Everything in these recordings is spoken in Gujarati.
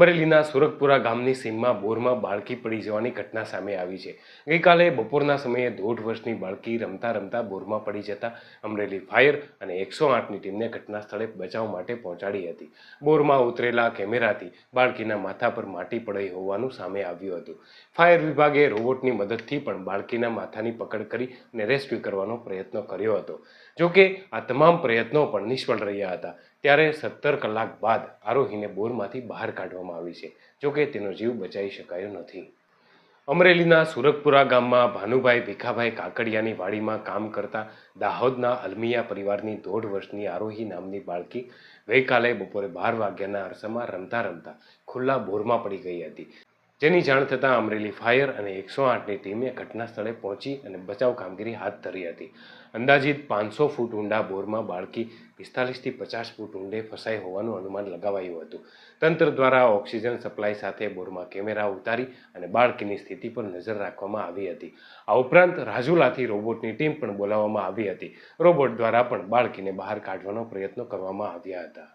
અમરેલીના સુરતપુરા ગામની સીમમાં બોરમાં બાળકી પડી જવાની ઘટના સામે આવી છે. ગઈકાલે બપોરના સમયે દોઢ વર્ષની બાળકી રમતા રમતા બોરમાં પડી જતા અમરેલી ફાયર અને એકસો આઠની ટીમને ઘટના સ્થળે બચાવ માટે પહોંચાડી હતી. બોરમાં ઉતરેલા કેમેરાથી બાળકીના માથા પર માટી પડી હોવાનું સામે આવ્યું હતું. ફાયર વિભાગે રોબોટની મદદથી પણ બાળકીના માથાની પકડ કરી અને રેસ્ક્યુ કરવાનો પ્રયત્ન કર્યો હતો. જોકે આ તમામ પ્રયત્નો પણ નિષ્ફળ રહ્યા હતા. ત્યારે સત્તર કલાક બાદ આરોહીને બોરમાંથી બહાર કાઢવામાં આવી છે જોકે તેનો જીવ બચાવી શકાયો નથી. અમરેલીના સુરતપુરા ગામમાં ભાનુભાઈ ભીખાભાઈ કાકડિયાની વાડીમાં કામ કરતા દાહોદના અલમિયા પરિવારની દોઢ વર્ષની આરોહી નામની બાળકી ગઈકાલે બપોરે બાર વાગ્યાના અરસામાં રમતા રમતા ખુલ્લા બોરમાં પડી ગઈ હતી. જેની જાણ થતાં અમરેલી ફાયર અને એકસો આઠની ટીમે ઘટના સ્થળે પહોંચી અને બચાવ કામગીરી હાથ ધરી હતી. અંદાજિત પાંચસો ફૂટ ઊંડા બોરમાં બાળકી પિસ્તાલીસથી પચાસ ફૂટ ઊંડે ફસાઈ હોવાનું અનુમાન લગાવાયું હતું. તંત્ર દ્વારા ઓક્સિજન સપ્લાય સાથે બોરમાં કેમેરા ઉતારી અને બાળકીની સ્થિતિ પર નજર રાખવામાં આવી હતી. આ ઉપરાંત રાજુલાથી રોબોટની ટીમ પણ બોલાવવામાં આવી હતી. રોબોટ દ્વારા પણ બાળકીને બહાર કાઢવાનો પ્રયત્નો કરવામાં આવ્યા હતા.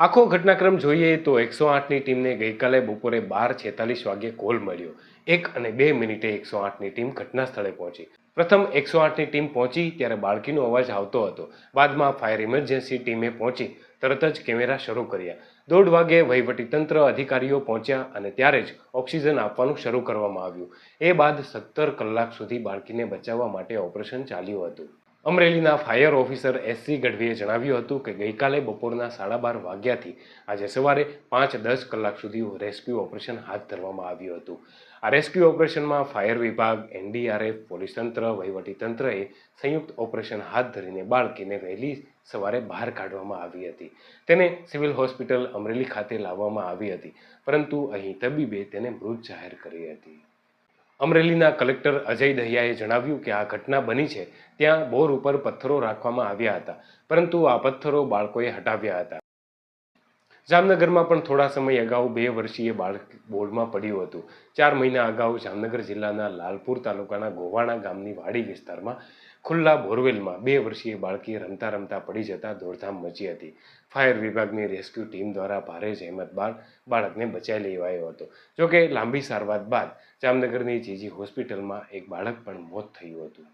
આખો ઘટનાક્રમ જોઈએ તો એકસો આઠની ટીમને ગઈકાલે બપોરે બાર છેતાલીસ વાગ્યે કોલ મળ્યો. એક અને બે મિનિટે એકસો આઠની ટીમ ઘટના સ્થળે પહોંચી. પ્રથમ એકસો આઠની ટીમ પહોંચી ત્યારે બાળકીનો અવાજ આવતો હતો. બાદમાં ફાયર ઇમરજન્સી ટીમે પહોંચી, તરત જ કેમેરા શરૂ કર્યા. દોઢ વાગે વહીવટીતંત્ર અધિકારીઓ પહોંચ્યા અને ત્યારે જ ઓક્સિજન આપવાનું શરૂ કરવામાં આવ્યું. એ બાદ સત્તર કલાક સુધી બાળકીને બચાવવા માટે ઓપરેશન ચાલ્યું હતું. અમરેલીના ફાયર ઓફિસર એસસી ગઢવીએ જણાવ્યું હતું કે ગઈકાલે બપોરના સાડા બાર વાગ્યાથી આજે સવારે પાંચ દસ કલાક સુધી રેસ્ક્યુ ઓપરેશન હાથ ધરવામાં આવ્યું હતું. આ રેસ્ક્યુ ઓપરેશનમાં ફાયર વિભાગ, એનડીઆરએફ, પોલીસ તંત્ર વહીવટીતંત્રએ સંયુક્ત ઓપરેશન હાથ ધરીને બાળકીને વહેલી સવારે બહાર કાઢવામાં આવી હતી. તેને સિવિલ હોસ્પિટલ અમરેલી ખાતે લાવવામાં આવી હતી. પરંતુ અહીં તબીબે તેને મૃત જાહેર કરી હતી. અમરેલીના કલેક્ટર અજય દહિયાએ જણાવ્યું કે આ ઘટના બની છે, ત્યાં બોર ઉપર પથ્થરો રાખવામાં આવ્યા હતા, પરંતુ આ પથ્થરો બાળકોએ હટાવ્યા હતા. જામનગરમાં પણ થોડા સમય અગાઉ બે વર્ષીય બાળક બોર્ડમાં પડ્યું હતું. ચાર મહિના અગાઉ જામનગર જિલ્લાના લાલપુર તાલુકાના ગોવાણા ગામની વાડી વિસ્તારમાં ખુલ્લા બોરવેલમાં બે વર્ષીય બાળકી રમતા રમતા પડી જતા દોડધામ મચી હતી. ફાયર વિભાગની રેસ્ક્યુ ટીમ દ્વારા ભારે જહેમત બાદ બાળકને બચાવી લેવાયો હતો. જોકે લાંબી સારવાર બાદ જામનગરની જીજી હોસ્પિટલમાં એક બાળક પણ મોત થયું હતું.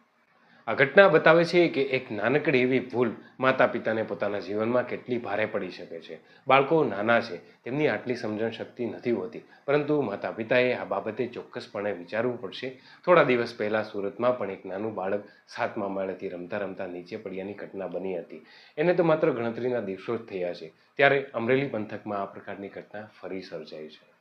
આ ઘટના બતાવે છે કે એક નાનકડી એવી ભૂલ માતા પિતાને પોતાના જીવનમાં કેટલી ભારે પડી શકે છે. બાળકો નાના છે, તેમની આટલી સમજણ શક્તિ નથી હોતી, પરંતુ માતા પિતાએ આ બાબતે ચોક્કસપણે વિચારવું પડશે. થોડા દિવસ પહેલાં સુરતમાં પણ એક નાનું બાળક સાતમા માળેથી રમતા રમતા નીચે પડ્યાની ઘટના બની હતી. એને તો માત્ર ગણતરીના દિવસો જ થયા છે. ત્યારે અમરેલી પંથકમાં આ પ્રકારની ઘટના ફરી સર્જાઈ છે.